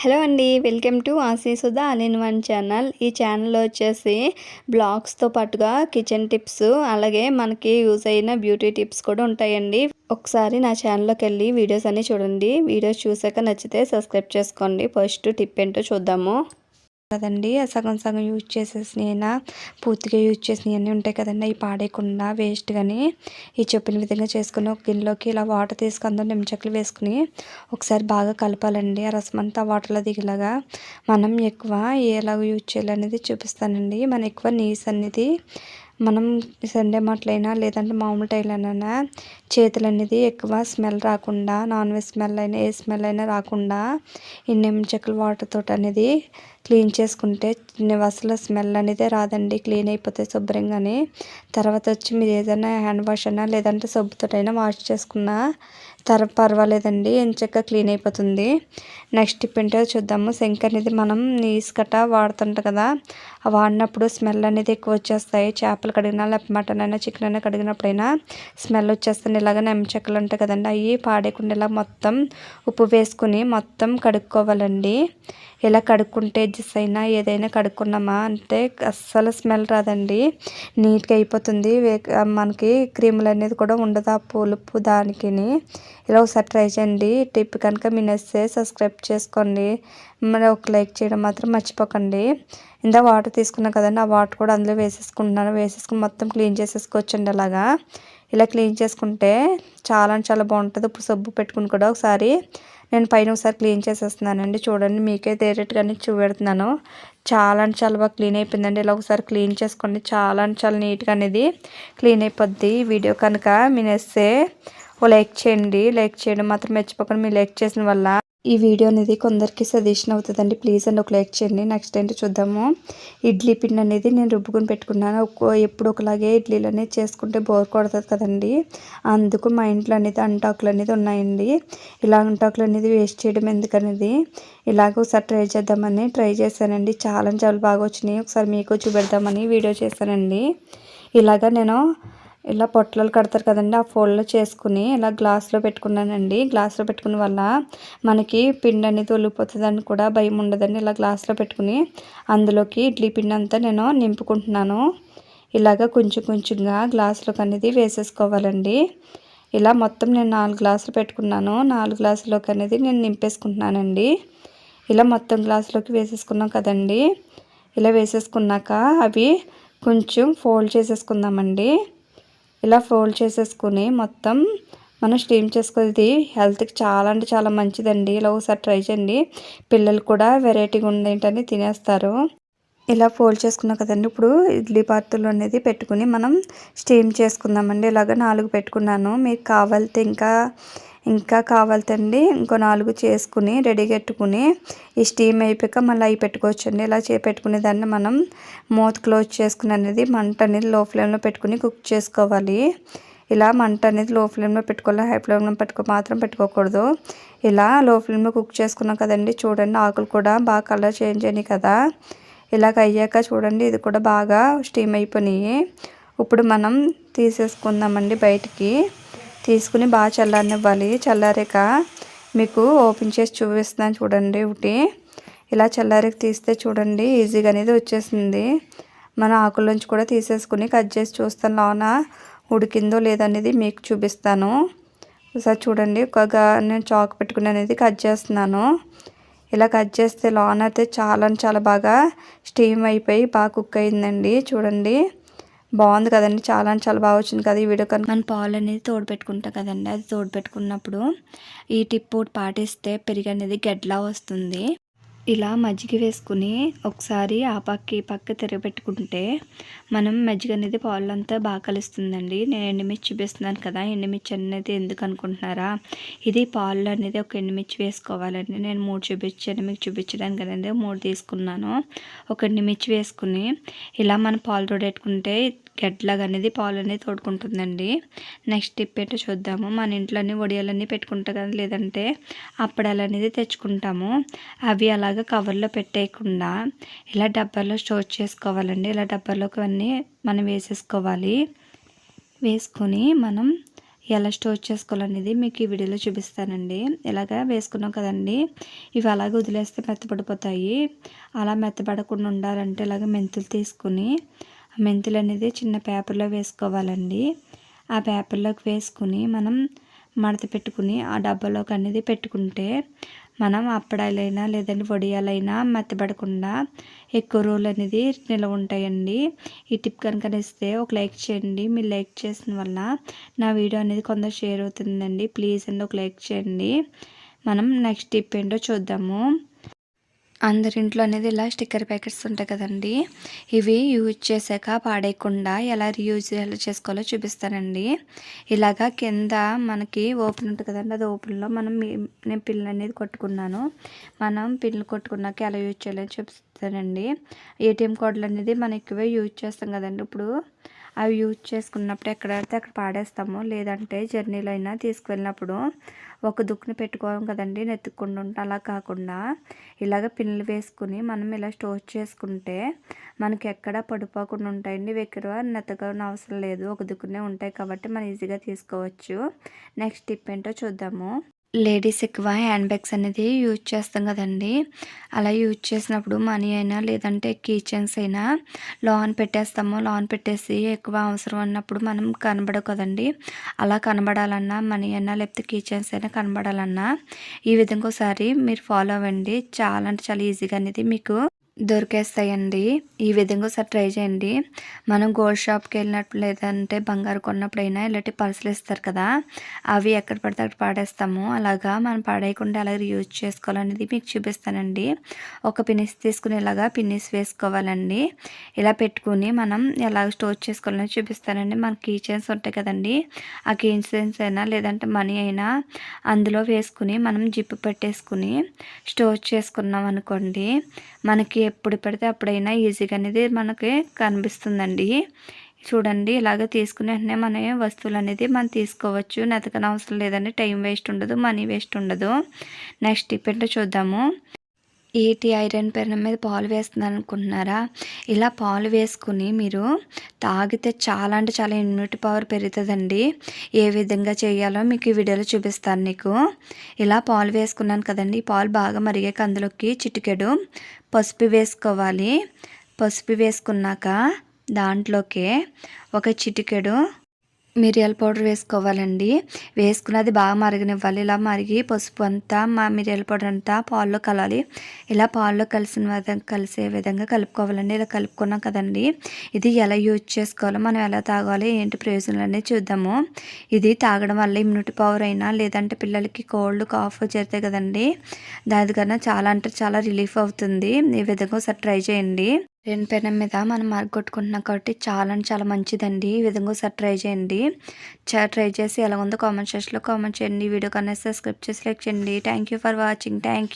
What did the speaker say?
Hello అండి welcome to Aasi Sudha all in one channel. ఈ ఛానల్లో వచ్చేసి బ్లాగ్స్తో పాటుగా కిచెన్ టిప్స్ అలాగే మనకి యూజ్ అయిన బ్యూటీ టిప్స్ కూడా ఉంటాయండి. ఒకసారి నా ఛానల్లోకి వెళ్ళి వీడియోస్ అన్నీ చూడండి. వీడియోస్ చూసాక నచ్చితే సబ్స్క్రైబ్ చేసుకోండి. ఫస్ట్ టిప్ ఏంటో చూద్దాము. కదండి. సగం సగం యూజ్ చేసేసినైనా పూర్తిగా యూజ్ చేసినవి అన్నీ ఉంటాయి కదండి. అవి పాడేయకుండా వేస్ట్ కానీ ఈ చెప్పిన విధంగా చేసుకుని ఒక గిన్నెలోకి ఇలా వాటర్ తీసుకుని అందరూ నిమ్మచెక్కలు వేసుకుని ఒకసారి బాగా కలపాలండి. ఆ రసం అంతా వాటర్లో దిగేలాగా మనం ఎక్కువ ఎలాగ యూజ్ చేయాలనేది చూపిస్తానండి. మనం ఎక్కువ నీస్ అనేది మనం సండే మట్లైనా లేదంటే మామూలు టైలైనా చేతులు అనేది ఎక్కువ స్మెల్ రాకుండా నాన్ వెజ్ స్మెల్ అయినా ఏ స్మెల్ అయినా రాకుండా ఈ చెక్కల వాటర్ తోటి అనేది క్లీన్ చేసుకుంటే అసలు స్మెల్ అనేది రాదండి. క్లీన్ అయిపోతే శుభ్రంగానే తర్వాత వచ్చి మీరు ఏదైనా హ్యాండ్ వాష్ అయినా లేదంటే సబ్బుతోటైనా వాష్ చేసుకున్నా తర పర్వాలేదండి. ఎంచక్క క్లీన్ అయిపోతుంది. నెక్స్ట్ టిప్ ఏంటో చూద్దాము. సింక్ అనేది మనం నీస్ కట్ట వాడుతుంటాం కదా వాడినప్పుడు స్మెల్ అనేది ఎక్కువ వచ్చేస్తాయి. చేపలు కడిగినా లేకపోతే మటన్ అయినా చికెన్ అయినా కడిగినప్పుడైనా స్మెల్ వచ్చేస్తుంది. ఇలాగ చెక్కలు ఉంటాయి కదండి అవి పాడేకుండా ఇలా మొత్తం ఉప్పు వేసుకుని మొత్తం కడుక్కోవాలండి. ఇలా కడుక్కుంటే జిస్ అయినా ఏదైనా కడుక్కున్నామా అంటే అస్సలు స్మెల్ రాదండి. నీట్గా అయిపోతుంది. మనకి క్రీములు అనేది కూడా ఉండదు ఆ పులుపు దానికిని. ఇలా ఒకసారి ట్రై చేయండి. టిప్ కనుక మీ నచ్చితే సబ్స్క్రైబ్ చేసుకోండి. మరి ఒక లైక్ చేయడం మాత్రం మర్చిపోకండి. ఇందా వాటర్ తీసుకున్నాం కదండి ఆ వాటర్ కూడా అందులో వేసేసుకుంటున్నాను. వేసేసుకుని మొత్తం క్లీన్ చేసేసుకోవచ్చండి అలాగా. ఇలా క్లీన్ చేసుకుంటే చాలా చాలా బాగుంటుంది. ఇప్పుడు సబ్బు పెట్టుకుని కూడా ఒకసారి నేను పైన ఒకసారి క్లీన్ చేసేస్తున్నానండి. చూడండి మీకే తేరేట్టుగానే చూపెడుతున్నాను. చాలా అంటే చాలా బాగా క్లీన్ అయిపోయిందండి. ఇలా ఒకసారి క్లీన్ చేసుకోండి. చాలా అంటే చాలా నీట్గా అనేది క్లీన్ అయిపోద్ది. వీడియో కనుక మీ నేస్తే ఓ లైక్ చేయండి. లైక్ చేయడం మాత్రం మర్చిపోకండి. మీరు లైక్ చేసిన వల్ల ఈ వీడియో అనేది కొందరికి సజెషన్ అవుతుందండి. ప్లీజ్ అండి ఒక లైక్ చేయండి. నెక్స్ట్ ఏంటో చూద్దాము. ఇడ్లీ పిండి అనేది నేను రుబ్బుకొని పెట్టుకున్నాను. ఎప్పుడు ఒకలాగే ఇడ్లీలు అనేది చేసుకుంటే బోర్ కొడుతుంది కదండి. అందుకు మా ఇంట్లో అనేది అంటాకులు అనేది ఉన్నాయండి. ఇలా అంటాకులు అనేది వేస్ట్ చేయడం ఎందుకనేది? ఇలాగ ఒకసారి ట్రై చేద్దామని ట్రై చేశానండి. చాలా చాలా బాగా వచ్చినాయి. ఒకసారి మీకు చూపెడదామని వీడియో చేశానండి. ఇలాగ నేను ఇలా పొట్లాలు కడతారు కదండి ఆ ఫోల్డ్లో చేసుకుని ఇలా గ్లాస్లో పెట్టుకున్నానండి. గ్లాస్లో పెట్టుకున్న వల్ల మనకి పిండి అనేది ఒలిపోతుందని కూడా భయం ఉండదండి. ఇలా గ్లాస్లో పెట్టుకుని అందులోకి ఇడ్లీ పిండి అంతా నేను నింపుకుంటున్నాను. ఇలాగ కొంచెం కొంచెంగా గ్లాసులోకి అనేది వేసేసుకోవాలండి. ఇలా మొత్తం నేను నాలుగు గ్లాసులు పెట్టుకున్నాను. నాలుగు గ్లాసులోకి అనేది నేను నింపేసుకుంటున్నానండి. ఇలా మొత్తం గ్లాసులోకి వేసేసుకున్నాం కదండి. ఇలా వేసేసుకున్నాక అవి కొంచెం ఫోల్డ్ చేసేసుకుందామండి. ఇలా ఫోల్డ్ చేసేసుకుని మొత్తం మనం స్టీమ్ చేసుకునేది హెల్త్కి చాలా అంటే చాలా మంచిదండి. ఇలా ఒకసారి ట్రై చేయండి. పిల్లలు కూడా వెరైటీగా ఉండేంటని తినేస్తారు. ఇలా ఫోల్డ్ చేసుకున్నాం కదండి. ఇప్పుడు ఇడ్లీ పాత్రలు అనేది పెట్టుకుని మనం స్టీమ్ చేసుకుందామండి. ఇలాగ నాలుగు పెట్టుకున్నాను. మీకు కావాలితే ఇంకా ఇంకా కావాలండి ఇంకో నాలుగు చేసుకుని రెడీ పెట్టుకుని ఈ స్టీమ్ అయిపోయాక మళ్ళీ అవి పెట్టుకోవచ్చండి. ఇలా చే పెట్టుకునే దాన్ని మనం మూత క్లోజ్ చేసుకుని అనేది మంట అనేది లో ఫ్లేమ్లో పెట్టుకుని కుక్ చేసుకోవాలి. ఇలా మంట అనేది లో ఫ్లేమ్లో పెట్టుకోవాలి హై ఫ్లేమ్లో పెట్టుకో మాత్రం పెట్టుకోకూడదు. ఇలా లో ఫ్లేమ్లో కుక్ చేసుకున్నాం కదండి చూడండి ఆకులు కూడా బాగా కలర్ చేంజ్ అయినాయి కదా. ఇలాగ అయ్యాక చూడండి ఇది కూడా బాగా స్టీమ్ అయిపోయినాయి. ఇప్పుడు మనం తీసేసుకుందామండి బయటికి. తీసుకుని బాగా చల్లారనివ్వాలి. చల్లారాక మీకు ఓపెన్ చేసి చూపిస్తున్నాను చూడండి ఒకటి ఇలా చల్లారికి తీస్తే చూడండి ఈజీగా అనేది వచ్చేసింది. మన ఆకుల్లోంచి కూడా తీసేసుకుని కట్ చేసి చూస్తాను లోన ఉడికిందో లేదనేది మీకు చూపిస్తాను. ఒకసారి చూడండి ఒక నేను చాక్ పెట్టుకుని అనేది కట్ చేస్తున్నాను. ఇలా కట్ చేస్తే లోన అయితే చాలా చాలా బాగా స్టీమ్ అయిపోయి బాగా కుక్ అయిందండి. చూడండి. బాగుంది కదండి. చాలా చాలా బాగా వచ్చింది కదా ఈ వీడియో కనుక మన పాలు అనేది తోడు పెట్టుకుంటాం కదండి. అది తోడు పెట్టుకున్నప్పుడు ఈ టిప్ పాటిస్తే పెరిగి అనేది గడ్లా వస్తుంది. ఇలా మజ్జిగ వేసుకుని ఒకసారి ఆ పక్క ఈ పక్క తిరగబెట్టుకుంటే మనం మజ్జిగ అనేది పాలంతా బాగా కలుస్తుందండి. నేను ఎండుమిర్చి చూపిస్తున్నాను కదా. ఎండుమిర్చి అనేది ఎందుకు అనుకుంటున్నారా? ఇది పాలు అనేది ఒక ఎండుమిర్చి వేసుకోవాలండి. నేను మూడు చూపించాను. మీకు చూపించడానికి కదండి. మూడు తీసుకున్నాను. ఒక ఎండుమిర్చి వేసుకుని ఇలా మనం పాలు తోడెట్టుకుంటే గడ్లాగా అనేది పాలు అనేది తోడుకుంటుందండి. నెక్స్ట్ టిప్ ఏంటో చూద్దాము. మన ఇంట్లోనే వడియాలన్నీ పెట్టుకుంటాం కదా లేదంటే అప్పడాలు అనేది తెచ్చుకుంటాము. అవి అలాగ కవర్లో పెట్టేయకుండా ఇలా డబ్బాలో స్టోర్ చేసుకోవాలండి. ఇలా డబ్బాలోకి అన్నీ మనం వేసేసుకోవాలి. వేసుకొని మనం ఎలా స్టోర్ చేసుకోవాలనేది మీకు ఈ వీడియోలో చూపిస్తానండి. ఇలాగ వేసుకున్నాం కదండి. ఇవి అలాగే వదిలేస్తే మెత్తపడిపోతాయి అలా మెత్తపడకుండా ఉండాలంటే ఇలాగ మెంతులు తీసుకుని మెంతులు అనేది చిన్న పేపర్లో వేసుకోవాలండి. ఆ పేపర్లోకి వేసుకుని మనం మడత పెట్టుకుని ఆ డబ్బాలోకి అనేది పెట్టుకుంటే మనం అప్పడాలైనా లేదంటే వడియాలైనా మెత్తబడకుండా ఎక్కువ రోజులు అనేది నిల్వ ఉంటాయండి. ఈ టిప్ కనుక ఇస్తే ఒక లైక్ చేయండి. మీరు లైక్ చేసిన వల్ల నా వీడియో అనేది కొందరు షేర్ అవుతుందండి. ప్లీజ్ అండి ఒక లైక్ చేయండి. మనం నెక్స్ట్ టిప్ ఏంటో చూద్దాము. అందరింట్లో అనేది ఇలా స్టిక్కర్ ప్యాకెట్స్ ఉంటాయి కదండి. ఇవి యూజ్ చేశాక పాడేయకుండా ఎలా రీయూజ్ ఎలా చేసుకోవాలో చూపిస్తానండి. ఇలాగా కింద మనకి ఓపెన్ ఉంటుంది కదండి. అది ఓపెన్లో మనం నేను పిల్లలు అనేది కొట్టుకున్నాను. మనం పిల్లలు కొట్టుకున్నాక ఎలా యూజ్ చేయాలని చూపిస్తానండి. ఏటీఎం కార్డులు అనేది మనం ఎక్కువే యూజ్ చేస్తాం కదండి. ఇప్పుడు అవి యూజ్ చేసుకున్నప్పుడు ఎక్కడైతే అక్కడ పాడేస్తాము లేదంటే జర్నీలో అయినా తీసుకువెళ్ళినప్పుడు ఒక దుక్కుని పెట్టుకోవడం కదండి నెత్తుకుండా ఉంటే అలా కాకుండా. ఇలాగ పిన్నులు వేసుకుని మనం ఇలా స్టోర్ చేసుకుంటే మనకి ఎక్కడ పడిపోకుండా ఉంటాయండి. ఎక్కువ నెత్తగా అవసరం లేదు. ఒక దుక్కునే ఉంటాయి కాబట్టి మనం ఈజీగా తీసుకోవచ్చు. నెక్స్ట్ టిప్ ఏంటో చూద్దాము. లేడీస్ ఎక్కువ హ్యాండ్ బ్యాగ్స్ అనేది యూజ్ చేస్తాం కదండి. అలా యూజ్ చేసినప్పుడు మనీ అయినా లేదంటే కిచెన్స్ అయినా లోన్ పెట్టేస్తాము. లోన్ పెట్టేసి ఎక్కువ అవసరం అన్నప్పుడు మనం కనబడవు కదండి. అలా కనబడాలన్నా మనీ అయినా లేకపోతే కీచెన్స్ అయినా కనబడాలన్నా ఈ విధంగా ఒకసారి మీరు ఫాలో అవ్వండి. చాలా అంటే చాలా ఈజీగా అనేది మీకు దొరికేస్తాయండి. ఈ విధంగా ఒకసారి ట్రై చేయండి. మనం గోల్డ్ షాప్కి వెళ్ళినప్పుడు లేదంటే బంగారు కొన్నప్పుడైనా ఇలాంటి పర్సులు ఇస్తారు కదా. అవి ఎక్కడ పడితే అక్కడ పాడేస్తాము. అలాగా మనం పాడేయకుండా అలాగే యూజ్ చేసుకోవాలనేది మీకు చూపిస్తానండి. ఒక పిన్నిస్ తీసుకుని ఇలాగా పిన్నిస్ వేసుకోవాలండి. ఇలా పెట్టుకుని మనం ఎలా స్టోర్ చేసుకోవాలని చూపిస్తానండి. మన కీ చైన్స్ ఉంటాయి కదండి. ఆ కీ చైన్స్ అయినా లేదంటే మనీ అయినా అందులో వేసుకుని మనం జిప్పు పెట్టేసుకుని స్టోర్ చేసుకున్నాం అనుకోండి మనకి ఎప్పుడు పెడితే అప్పుడైనా ఈజీగా అనేది మనకి కనిపిస్తుందండి. చూడండి ఇలాగ తీసుకునే వెంటనే మన వస్తువులు అనేది మనం తీసుకోవచ్చు. నెతకనవసరం లేదండి. టైం వేస్ట్ ఉండదు మనీ వేస్ట్ ఉండదు. నెక్స్ట్ టిప్ చూద్దాము. ఏటి ఐరన్ పెన మీద పాలు వేస్తున్నాను అనుకుంటున్నారా ఇలా పాలు వేసుకుని మీరు తాగితే చాలా అంటే చాలా ఇమ్యూనిటీ పవర్ పెరుగుతుందండి. ఏ విధంగా చేయాలో మీకు ఈ వీడియోలో చూపిస్తాను నీకు. ఇలా పాలు వేసుకున్నాను కదండి. పాలు బాగా మరిగాక అందులోకి చిటికెడు పసుపు వేసుకోవాలి. పసుపు వేసుకున్నాక దాంట్లోకి ఒక చిటికెడు మిరియాల పౌడర్ వేసుకోవాలండి. వేసుకున్నది బాగా మరగనివ్వాలి. ఇలా మరిగి పసుపు అంతా మా మిరియాల పౌడర్ అంతా పాల్లో కలాలి. ఇలా పాల్లో కలిసిన విధంగా కలిసే విధంగా కలుపుకోవాలండి. ఇలా కలుపుకున్నాం కదండి. ఇది ఎలా యూజ్ చేసుకోవాలో మనం ఎలా తాగాలి ఏంటి ప్రయోజనాలు అనేది చూద్దాము. ఇది తాగడం వల్ల ఇమ్యూనిటీ పవర్ అయినా లేదంటే పిల్లలకి కోల్డ్ కాఫ్ చేరుతాయి కదండి దానికన్నా చాలా అంటే చాలా రిలీఫ్ అవుతుంది. ఈ విధంగా ఒకసారి ట్రై చేయండి. రెండు పెనం మీద మనం మరగొట్టుకుంటున్నాం కాబట్టి చాలా అంటే చాలా మంచిదండి. ఈ విధంగా ఒకసారి ట్రై చేయండి. ట్రై చేసి ఎలా ఉందో కామెంట్ సెక్షన్లో కామెంట్ చేయండి. వీడియో కన్నా సబ్స్క్రైబ్ చేసి లైక్ చేయండి. Thank for watching. థ్యాంక్